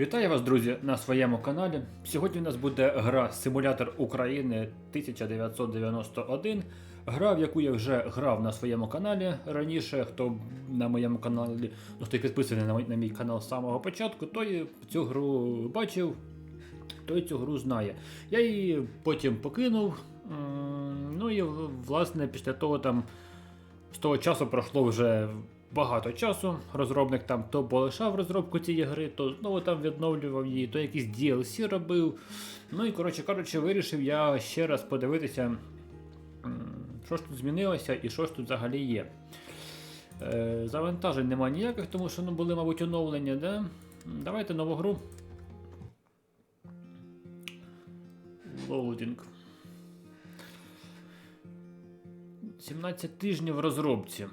Вітаю вас, друзі, на своєму каналі. Сьогодні у нас буде гра Симулятор України 1991. Гра, в яку я вже грав на своєму каналі раніше. Хто на моєму каналі, ну хто підписаний на мій, на мій канал з самого початку, той цю гру бачив, той цю гру знає. Я її потім покинув. Ну і власне після того там з того часу пройшло вже багато часу. Розробник там то полишав розробку цієї гри, то знову там відновлював її, то якісь DLC робив. Ну і коротше кажучи, вирішив я ще раз подивитися, що ж тут змінилося і що ж тут взагалі є. Е, Завантажень немає ніяких, тому що ну, були, мабуть, оновлення. Да? Давайте нову гру. Loading. 17 тижнів в розробці.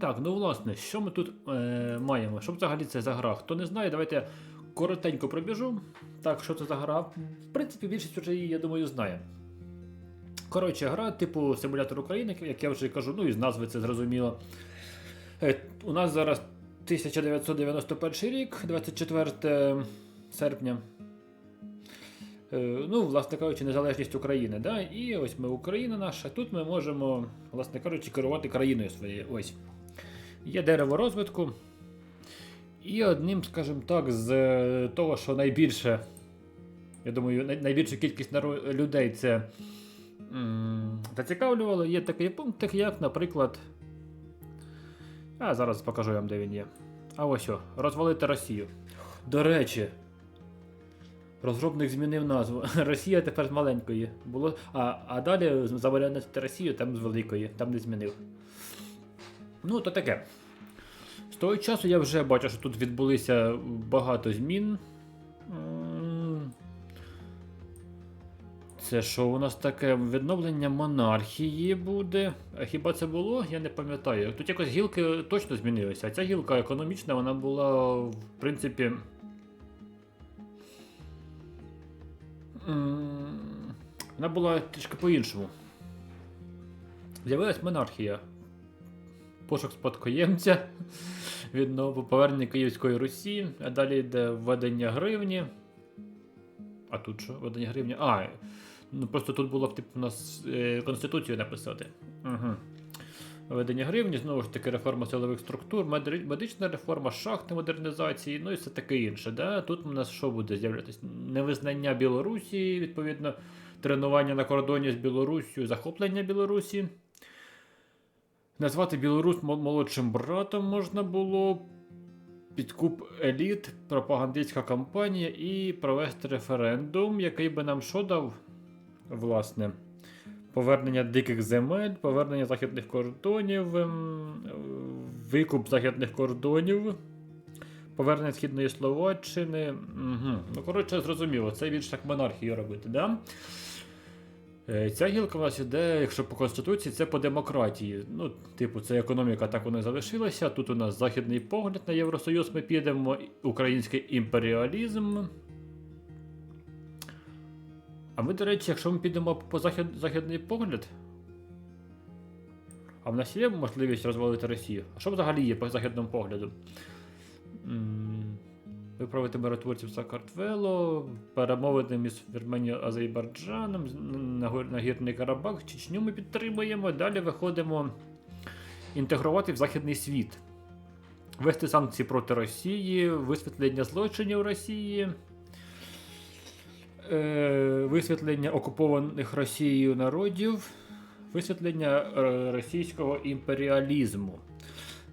Так, ну власне, що ми тут е, маємо? Що взагалі це за гра? Хто не знає, давайте коротенько пробіжу. Так, що це за гра? В принципі, більшість вже її, я думаю, знає. Коротше, гра типу симулятор України, як я вже кажу, ну і з назви це зрозуміло. Е, у нас зараз 1991 рік, 24 серпня. Е, Ну, власне кажучи, незалежність України. Да? І ось ми Україна наша. Тут ми можемо, власне кажучи, керувати країною своєю. Ось. Є дерево розвитку. І одним, скажімо так, з е, того, що найбільше, я думаю, най- найбільша кількість людей це зацікавлювало, є такий пункт, як, наприклад. А зараз покажу вам, де він є. А ось о, розвалити Росію. До речі, Розробник змінив назву. Росія тепер з маленької. Було... А, а далі завалянити Росію там з великої, там не змінив. Ну, то таке. З того часу я вже бачу, що тут відбулися багато змін. Це що у нас таке відновлення монархії буде? А хіба це було? Я не пам'ятаю. Тут якось гілки точно змінилися. А ця гілка економічна, вона була, в принципі. Вона була трішки по-іншому. З'явилась монархія. Пошук спадкоємця, відново повернення Київської Русі, а далі йде введення гривні. А тут що? Введення гривні. А, ну просто тут було типу, у нас е, Конституцію написати. Угу. Введення гривні, знову ж таки, реформа силових структур, медична реформа, шахти модернізації, ну і все таке інше. Да? Тут у нас що буде з'являтися? Невизнання Білорусі, відповідно, тренування на кордоні з Білоруссю, захоплення Білорусі. Назвати Білорусь молодшим братом можна було. Підкуп еліт, пропагандистська кампанія і провести референдум, який би нам що дав, власне. Повернення диких земель, повернення західних кордонів, ем, викуп західних кордонів, повернення Східної Словаччини. Угу. Ну, коротше, зрозуміло, це більш так монархію робити, да? Е, Ця гілка в нас іде, якщо по Конституції, це по демократії. Ну, типу, це економіка так вона залишилася. Тут у нас західний погляд на Євросоюз ми підемо, український імперіалізм. А ми, до речі, якщо ми підемо по захід, західний погляд. А в нас є можливість розвалити Росію? А що взагалі є по західному погляду? М, Виправити миротворців Сакартвело, перемовини між Вірменією Азербайджаном, Нагірний Карабах, Чечню ми підтримуємо. Далі виходимо інтегрувати в західний світ. Вести санкції проти Росії, висвітлення злочинів Росії е, висвітлення окупованих Росією народів, висвітлення е, російського імперіалізму.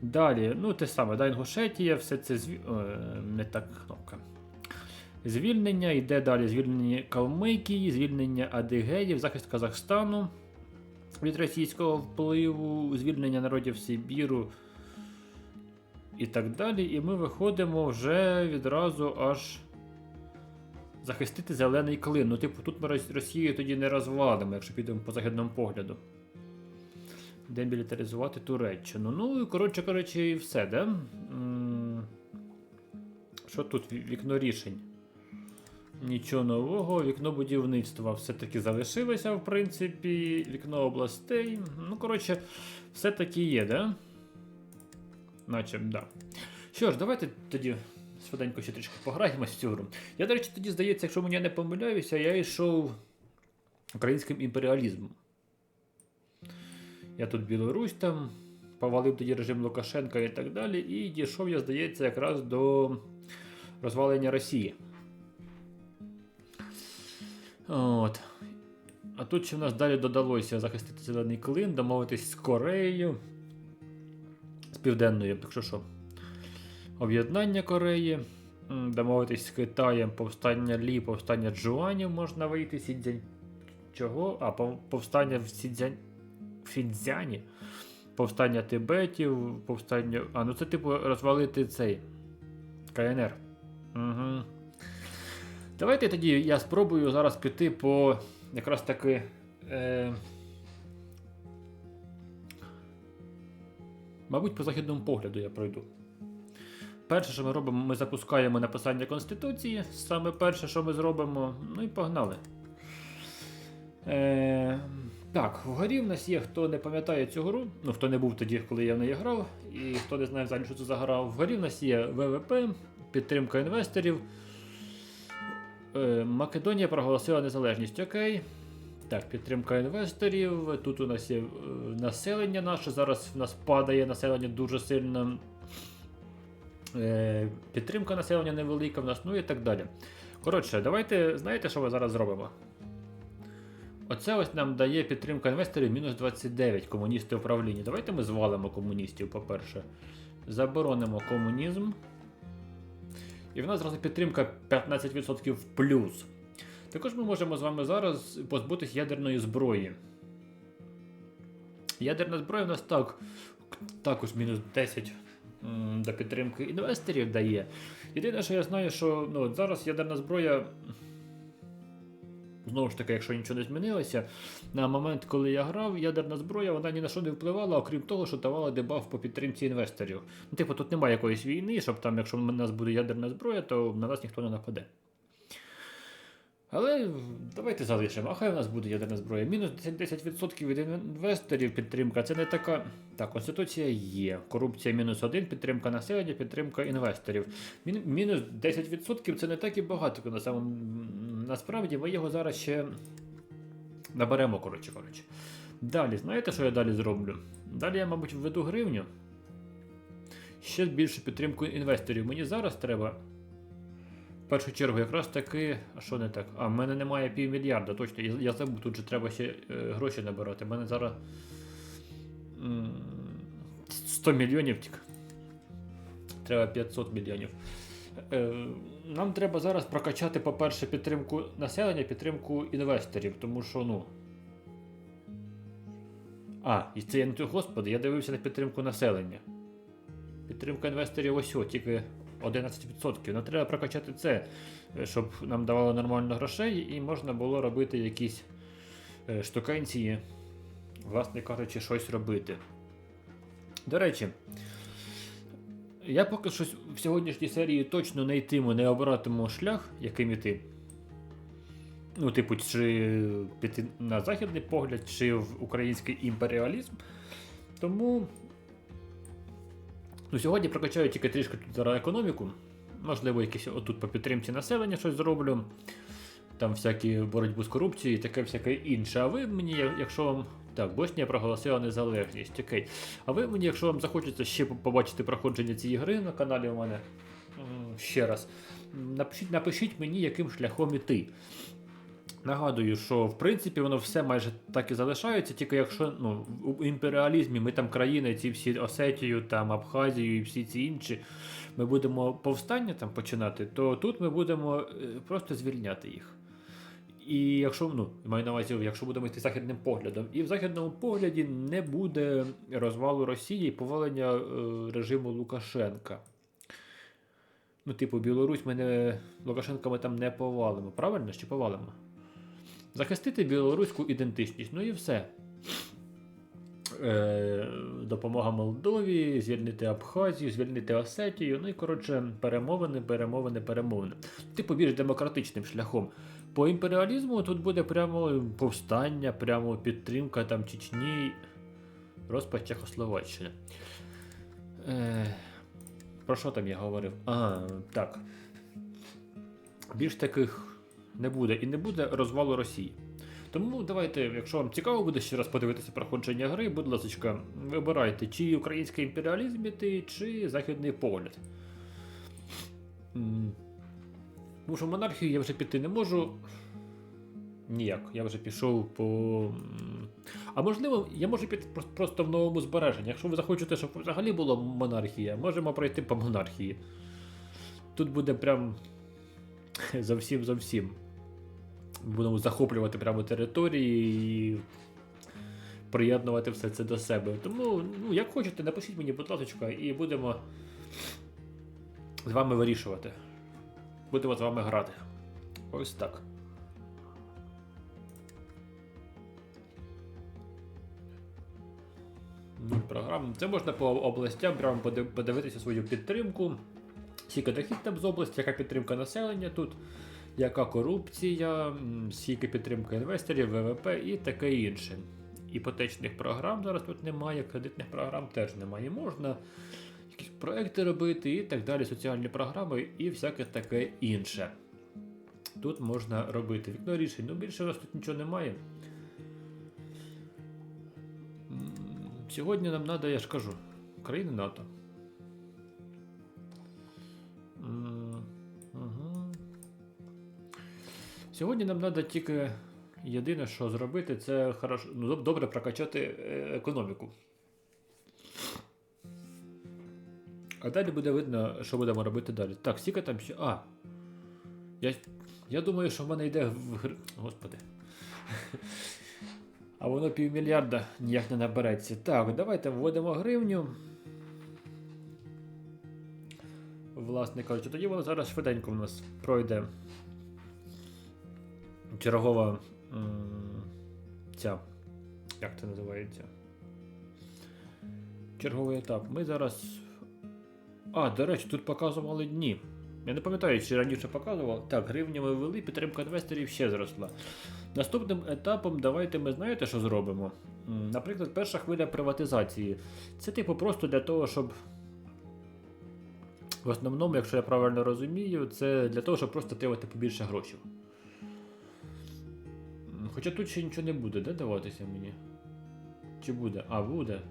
Далі, ну те саме, да, Інгушетія, все це зві... е, не так кнопка. Звільнення, йде далі звільнення Калмикії, звільнення Адигеїв, захист Казахстану від російського впливу, звільнення народів Сибіру і так далі. І ми виходимо вже відразу аж захистити зелений клин. Ну, типу, тут ми Росію тоді не розвалимо, якщо підемо по західному погляду. Демілітаризувати Туреччину. Ну, і коротше, коротше, і все, да? Що тут? Вікно рішень. Нічого нового, вікно будівництва все-таки залишилося, в принципі. Вікно областей. Ну, коротше, все-таки є, да? Наче, да. Що ж, давайте тоді швиденько ще трішки пограємось в цю гру. Я, до речі, тоді здається, якщо мені не помиляюся, я йшов українським імперіалізмом. Я тут Білорусь там, повалив тоді режим Лукашенка і так далі, і дійшов, я, здається, якраз до розвалення Росії. От. А тут ще в нас далі додалося захистити зелений клин, домовитись з Кореєю, з Південною, якщо що. Об'єднання Кореї, домовитись з Китаєм, повстання Лі, повстання Джуанів можна вийти, Сідзянь. Чого? А, повстання в Сідзянь. Фінзяні, повстання Тибетів, повстання. А, ну це типу розвалити цей КНР. Угу. Давайте тоді я спробую зараз піти по якраз таки. Е... Мабуть, по західному погляду я пройду. Перше, що ми робимо, ми запускаємо написання Конституції. Саме перше, що ми зробимо, ну і погнали. Е, так, вгорі в нас є, хто не пам'ятає цю гру, ну хто не був тоді, коли я в неї грав, і хто не знає взагалі, що це за гра. Вгорі в нас є ВВП, підтримка інвесторів. Е, Македонія проголосила незалежність. Окей. Так, підтримка інвесторів. Тут у нас є е, населення наше. Зараз в нас падає населення дуже сильно. Е, підтримка населення невелика в нас, ну і так далі. Коротше, давайте, знаєте, що ми зараз зробимо? Оце ось нам дає підтримка інвесторів мінус 29 комуністи управління. Давайте ми звалимо комуністів, по-перше. Заборонимо комунізм. І в нас зразу підтримка 15% плюс. Також ми можемо з вами зараз позбутись ядерної зброї. Ядерна зброя в нас так, також мінус 10 м, до підтримки інвесторів дає. Єдине, що я знаю, що ну, зараз ядерна зброя. Знову ж таки, якщо нічого не змінилося, на момент, коли я грав, ядерна зброя вона ні на що не впливала, окрім того, що давала дебаф по підтримці інвесторів. Ну, типу, тут немає якоїсь війни, щоб там, якщо в нас буде ядерна зброя, то на нас ніхто не нападе. Але давайте залишимо. А хай у нас буде ядерна зброя. Мінус 10% від інвесторів підтримка. Це не така. Так, конституція є. Корупція мінус 1, підтримка населення, підтримка інвесторів. Мінус 10% це не так і багато. На самом... Насправді ми його зараз ще наберемо, коротше коротше. Далі, знаєте, що я далі зроблю? Далі я, мабуть, введу гривню. Ще більшу підтримку інвесторів. Мені зараз треба. В першу чергу, якраз таки, а що не так? А в мене немає півмільярда, точно. Я, забув, тут же треба ще е, гроші набирати. У мене зараз 100 мільйонів тільки. Треба 500 мільйонів. Нам треба зараз прокачати, по-перше, підтримку населення, підтримку інвесторів, тому що, ну. А, і це я не той, господи, я дивився на підтримку населення. Підтримка інвесторів ось тільки 11%. Ну треба прокачати це, е, щоб нам давало нормально грошей і можна було робити якісь е, штукенції, власне кажучи, щось робити. До речі, я поки що в сьогоднішній серії точно не йтиму, не обиратиму шлях, яким іти. Ну, типу, чи піти на західний погляд, чи в український імперіалізм. Тому Ну, сьогодні прокачаю тільки трішки тут зараз економіку. Можливо, якісь отут по підтримці населення щось зроблю. Там всякі боротьбу з корупцією і таке всяке інше. А ви мені, якщо вам. Так, Боснія проголосила незалежність. Окей. А ви мені, якщо вам захочеться ще побачити проходження цієї гри на каналі у мене ще раз, напишіть, напишіть мені, яким шляхом іти. Нагадую, що в принципі воно все майже так і залишається, тільки якщо ну, в імперіалізмі ми там країни, ці всі Осетію, там Абхазію і всі ці інші, ми будемо повстання там починати, то тут ми будемо е, просто звільняти їх. І якщо ну, маю на увазі, якщо будемо йти західним поглядом, і в західному погляді не буде розвалу Росії і повалення е, режиму Лукашенка. Ну, типу, Білорусь ми не Лукашенка ми там не повалимо. Правильно чи повалимо? Захистити білоруську ідентичність. Ну і все. Е, допомога Молдові, звільнити Абхазію, звільнити Осетію. Ну і коротше, перемовини, перемовини, перемовини. Типу більш демократичним шляхом. По імперіалізму тут буде прямо повстання, прямо підтримка там Чечні, розпад Чехословаччини. Е, Про що там я говорив? А, так. Більш таких не буде і не буде розвалу Росії. Тому давайте, якщо вам цікаво буде ще раз подивитися проходження гри, будь ласка, вибирайте, чи український імперіалізм іти, чи західний погляд. Тому що монархію я вже піти не можу. Ніяк, я вже пішов по. А можливо, я можу піти просто в новому збереженні. Якщо ви захочете, щоб взагалі була монархія, можемо пройти по монархії. Тут буде прям зовсім зовсім. Будемо захоплювати прямо території і приєднувати все це до себе. Тому, ну, як хочете, напишіть мені, будь ласка, і будемо з вами вирішувати. Будемо з вами грати. Ось так. Нуль програм. Це можна по областям прямо подивитися свою підтримку. Скільки дохід там з області, яка підтримка населення тут, яка корупція, скільки підтримка інвесторів, ВВП і таке інше. Іпотечних програм зараз тут немає, кредитних програм теж немає. Можна якісь проекти робити і так далі, соціальні програми і всяке таке інше. Тут можна робити вікно рішень, ну більше у нас тут нічого немає. Сьогодні нам треба, я ж кажу, країни НАТО. Сьогодні нам треба тільки єдине, що зробити, це хорошо, ну, добре прокачати е, економіку. А далі буде видно, що будемо робити далі. Так, скільки там ще. А. Я, я думаю, що в мене йде в. Господи. А воно півмільярда ніяк не набереться. Так, давайте вводимо гривню. Власне кажучи, тоді воно зараз швиденько в нас пройде чергова ця. Як це називається? Черговий етап. Ми зараз. А, до речі, тут показували дні. Я не пам'ятаю, чи раніше показував. Так, гривні ми ввели, підтримка інвесторів ще зросла. Наступним етапом давайте ми знаєте, що зробимо? Наприклад, перша хвиля приватизації. Це типу просто для того, щоб. В основному, якщо я правильно розумію, це для того, щоб просто отримати побільше грошей. Хоча тут ще нічого не буде, де даватися мені? Чи буде? А, буде.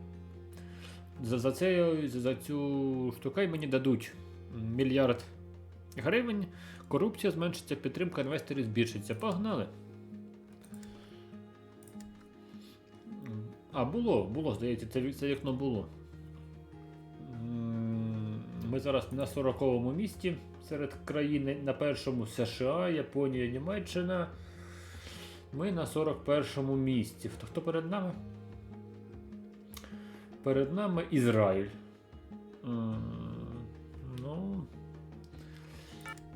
За, за, це, за цю штука мені дадуть мільярд гривень, корупція зменшиться, підтримка інвесторів збільшиться. Погнали. А, було, було, здається, це, це вікно було. Ми зараз на 40-му місці серед країн, на першому США, Японія, Німеччина. Ми на 41-му місці. Хто, хто перед нами? Перед нами Ізраїль. Ну.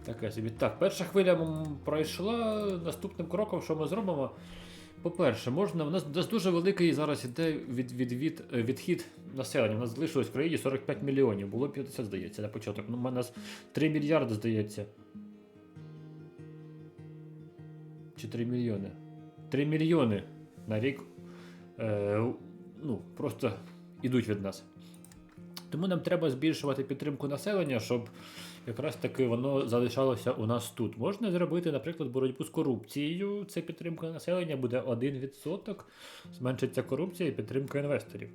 Таке собі. Так, перша хвиля пройшла. Наступним кроком, що ми зробимо? По-перше, можна. У нас, у нас дуже великий зараз іде від, від, від, е, відхід населення. У нас залишилось в країні 45 мільйонів. Було 50, здається, на початок. Ну, у нас 3 мільярди, здається. Чи 3 мільйони? 3 мільйони на рік. Е, ну, просто ідуть від нас. Тому нам треба збільшувати підтримку населення, щоб якраз таки воно залишалося у нас тут. Можна зробити, наприклад, боротьбу з корупцією. Це підтримка населення буде 1%, зменшиться корупція і підтримка інвесторів.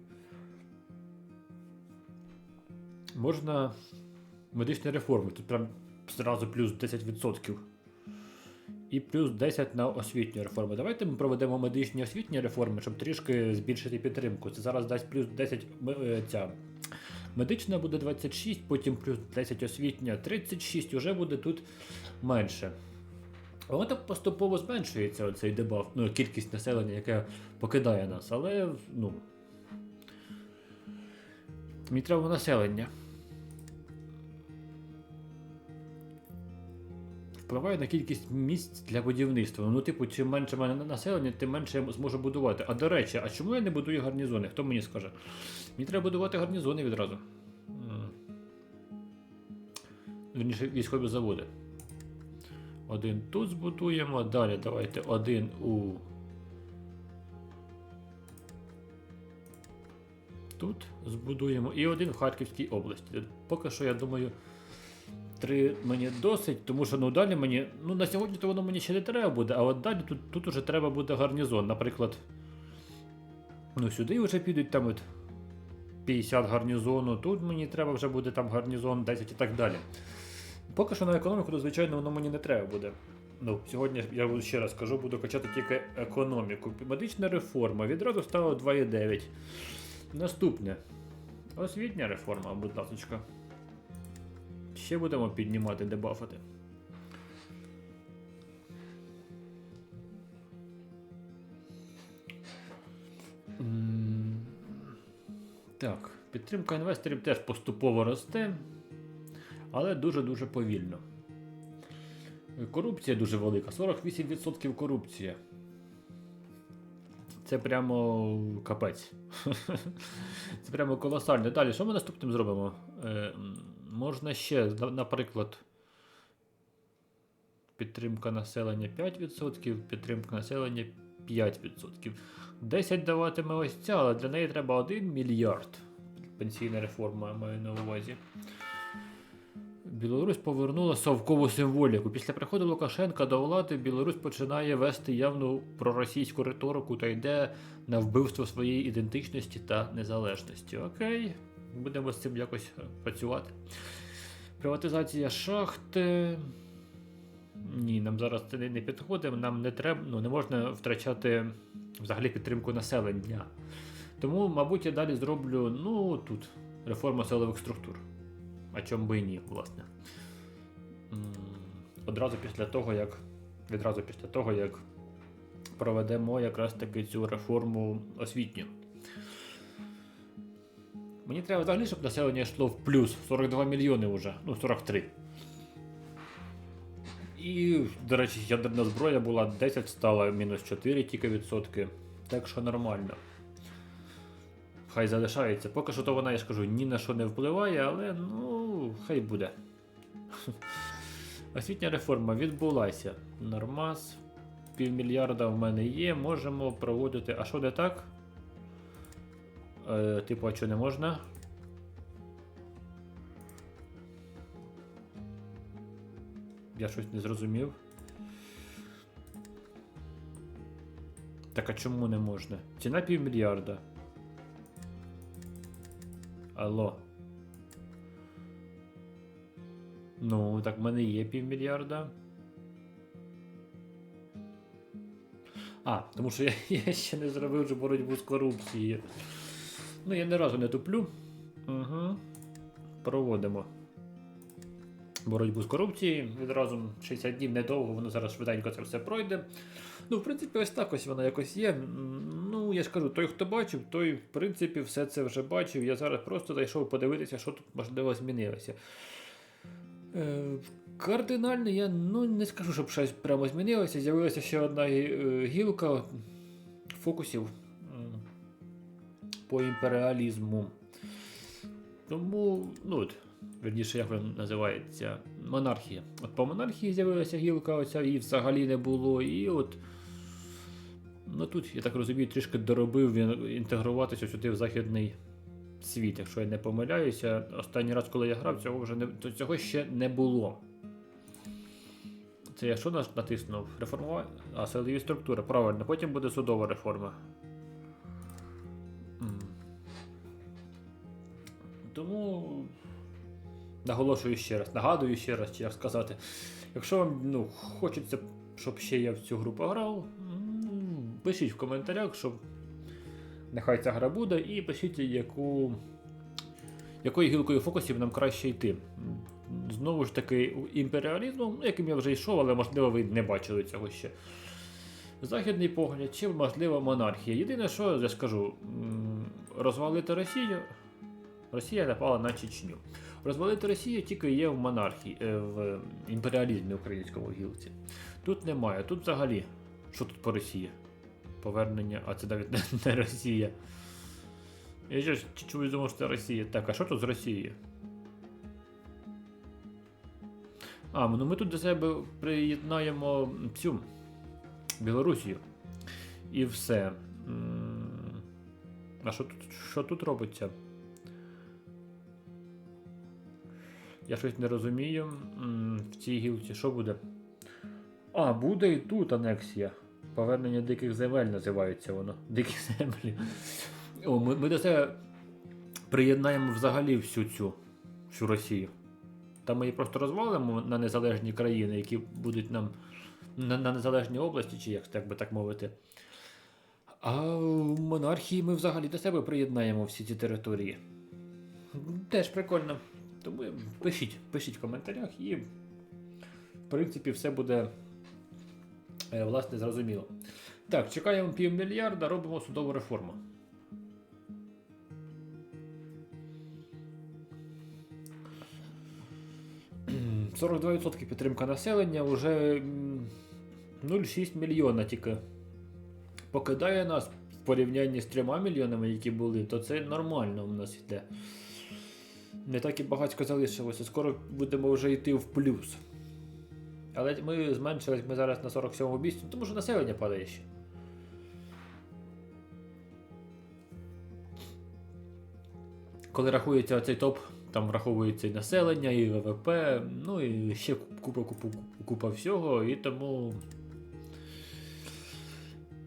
Можна медичні реформи. Тут прям зразу плюс 10%. І плюс 10 на освітні реформи. Давайте ми проведемо медичні освітні реформи, щоб трішки збільшити підтримку. Це зараз дасть плюс 10 е, ця. Медична буде 26, потім плюс 10 освітня 36, уже буде тут менше. Воно так поступово зменшується оцей дебаф, ну, кількість населення, яке покидає нас, але ну. Мені треба населення. Впливає на кількість місць для будівництва. Ну, типу, чим менше мене населення, тим менше я зможу будувати. А до речі, а чому я не будую гарнізони? Хто мені скаже? Мені треба будувати гарнізони відразу. М. Вірніше, військові заводи. Один тут збудуємо. Далі давайте один у. тут збудуємо і один в Харківській області. Поки що, я думаю, три мені досить, тому що ну, далі мені. Ну, на сьогодні то воно мені ще не треба буде, а от далі тут, тут уже треба буде гарнізон. Наприклад, ну сюди вже підуть там от 50 гарнізону, тут мені треба вже буде там гарнізон 10 і так далі. Поки що на економіку, то, звичайно, воно мені не треба буде. Ну, сьогодні я ще раз кажу, буду качати тільки економіку. Медична реформа відразу стало 2,9. Наступне. Освітня реформа, будь ласка. Ще будемо піднімати, дебафати. Так, підтримка інвесторів теж поступово росте, але дуже-дуже повільно. Корупція дуже велика, 48% корупція. Це прямо капець. Це прямо колосально. Далі, що ми наступним зробимо? Можна ще, наприклад, підтримка населення 5%, підтримка населення 5%. 10 даватиме ось ця, але для неї треба 1 мільярд. Пенсійна реформа я маю на увазі. Білорусь повернула совкову символіку. Після приходу Лукашенка до влади Білорусь починає вести явну проросійську риторику та йде на вбивство своєї ідентичності та незалежності. Окей, будемо з цим якось е, працювати. Приватизація шахти. Ні, нам зараз це не підходить. Нам не треба, ну не можна втрачати взагалі підтримку населення. Тому, мабуть, я далі зроблю ну тут реформу силових структур. А чому би і ні, власне. Одразу після того, як відразу після того, як проведемо якраз таки цю реформу освітню. Мені треба взагалі, щоб населення йшло в плюс 42 мільйони вже, ну 43. І, до речі, ядерна зброя була 10, стала мінус 4 тільки відсотки. Так що нормально. Хай залишається. Поки що то вона, я ж кажу, ні на що не впливає, але ну, хай буде. Освітня реформа відбулася. Нормас. Півмільярда в мене є, можемо проводити. А що не так? Е, типу, а що не можна? Я щось не зрозумів. Так а чому не можна? Ціна півмільярда. Алло. Ну, так в мене є півмільярда. А, тому що я, я ще не зробив вже боротьбу з корупцією. Ну, я ні разу не туплю. Угу. Проводимо. Боротьбу з корупцією. Відразу 60 днів недовго, воно зараз швиденько це все пройде. Ну, в принципі, ось так ось воно якось є. Ну, я ж кажу, той, хто бачив, той, в принципі, все це вже бачив. Я зараз просто зайшов подивитися, що тут можливо змінилося. Е, кардинально я ну, не скажу, щоб щось прямо змінилося. З'явилася ще одна е, гілка фокусів по імперіалізму. Тому, ну, от, верніше, як вона називається, монархія. От по монархії з'явилася гілка, оця її взагалі не було. І от. Ну тут, я так розумію, трішки доробив він інтегруватися сюди в західний світ, якщо я не помиляюся. Останній раз, коли я грав, цього вже не то цього ще не було. Це я що натиснув? Реформування? А, силові структури, правильно, потім буде судова реформа. Тому наголошую ще раз, нагадую ще раз, чи як сказати. Якщо вам ну, хочеться, щоб ще я в цю гру пограв, пишіть в коментарях, щоб нехай ця гра буде, і пишіть, яку, якою гілкою фокусів нам краще йти. Знову ж таки, імперіалізмом, ну, яким я вже йшов, але можливо ви не бачили цього ще. Західний погляд, чи можливо монархія. Єдине, що я скажу, розвалити Росію. Росія напала на Чечню. Розвалити Росію тільки є в монархії, е, в імперіалізмі українському гілці. Тут немає. Тут взагалі. Що тут по Росії? Повернення, а це навіть не, не Росія. Я ж чую, думав, що це Росія. Так, а що тут з Росією? А, ну ми тут до себе приєднаємо цю Білорусію. І все. А що тут, що тут робиться? Я щось не розумію. В цій гілці що буде? А, буде і тут анексія. Повернення диких земель називається воно. Дикі землі. О, ми, ми до себе приєднаємо взагалі всю цю всю Росію. Та ми її просто розвалимо на незалежні країни, які будуть нам на, на незалежні області, чи як так би так мовити. А в монархії ми взагалі до себе приєднаємо всі ці території. Теж прикольно. Тому пишіть, пишіть в коментарях і, в принципі, все буде е, власне зрозуміло. Так, чекаємо півмільярда, робимо судову реформу. М, 42% підтримка населення, вже 0,6 мільйона тільки покидає нас в порівнянні з 3 мільйонами, які були, то це нормально у нас йде. Не так і багатько залишилося. Скоро будемо вже йти в плюс. Але ми зменшились ми зараз на 47-му місці, тому що населення падає ще. Коли рахується цей топ, там враховується і населення, і ВВП, ну і ще купа, купа, купа всього, і тому.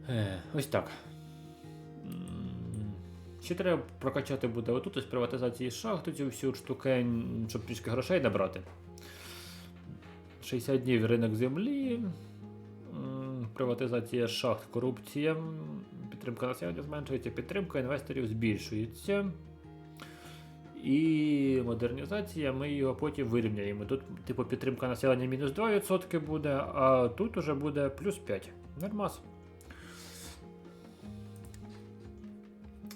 Е, ось так. Ще треба прокачати буде отут із приватизації шахти цю всю штукень, щоб трішки грошей набрати. 60 днів ринок землі, приватизація шахт, корупція, підтримка населення зменшується, підтримка інвесторів збільшується. І модернізація, ми його потім вирівняємо. Тут, типу, підтримка населення мінус 2% буде, а тут уже буде плюс 5. Нормас.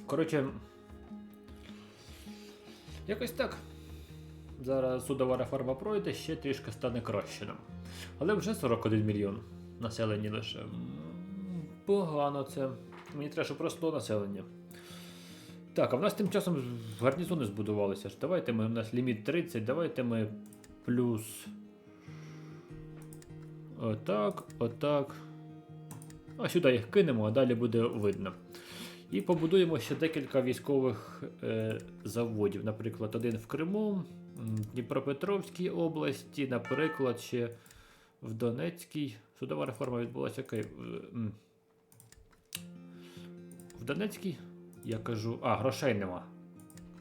Коротше, якось так. Зараз судова реформа пройде, ще трішки стане краще нам. Але вже 41 мільйон населення лише. Погано це. Мені треба, щоб росло населення. Так, а в нас тим часом гарнізони збудувалися. Давайте ми, у нас ліміт 30, давайте ми плюс. Отак, отак. А сюди їх кинемо, а далі буде видно. І побудуємо ще декілька військових е, заводів. Наприклад, один в Криму, Дніпропетровській області, наприклад, ще в Донецькій. Судова реформа відбулася? Е. В Донецькій, я кажу, а, грошей нема.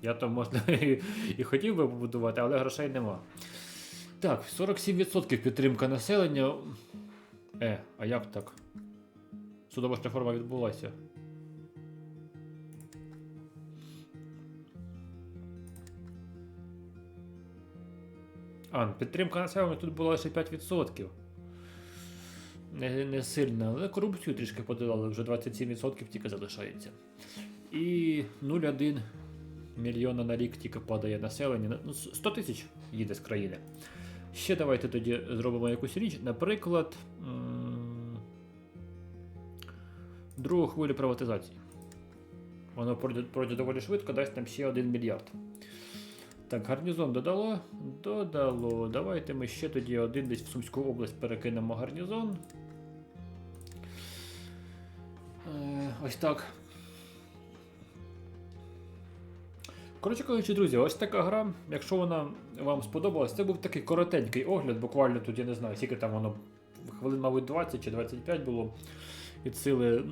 Я там можна і, і хотів би побудувати, але грошей нема. Так, 47% підтримка населення. Е, а як так? Судова ж реформа відбулася. А, підтримка населення тут була лише 5%. Не, не сильно, але корупцію трішки подолали, вже 27% тільки залишається. І 0,1 мільйона на рік тільки падає населення. Ну, 100 тисяч їде з країни. Ще давайте тоді зробимо якусь річ. Наприклад, другу хвилю приватизації. Воно пройде доволі швидко, дасть нам ще 1 мільярд. Так, гарнізон додало? Додало. Давайте ми ще тоді один десь в Сумську область перекинемо гарнізон. Е, ось так. Коротше кажучи, друзі, ось така гра. Якщо вона вам сподобалась, це був такий коротенький огляд, буквально тут, я не знаю, скільки там воно хвилин, мабуть, 20 чи 25 було від сили.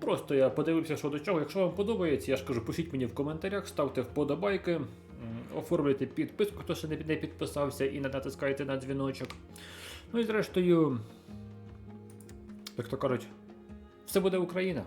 Просто я подивився, що до чого. Якщо вам подобається, я ж кажу, пишіть мені в коментарях, ставте вподобайки, оформлюйте підписку, хто ще не не підписався, і натискайте на дзвіночок. Ну і зрештою, як то кажуть, все буде Україна.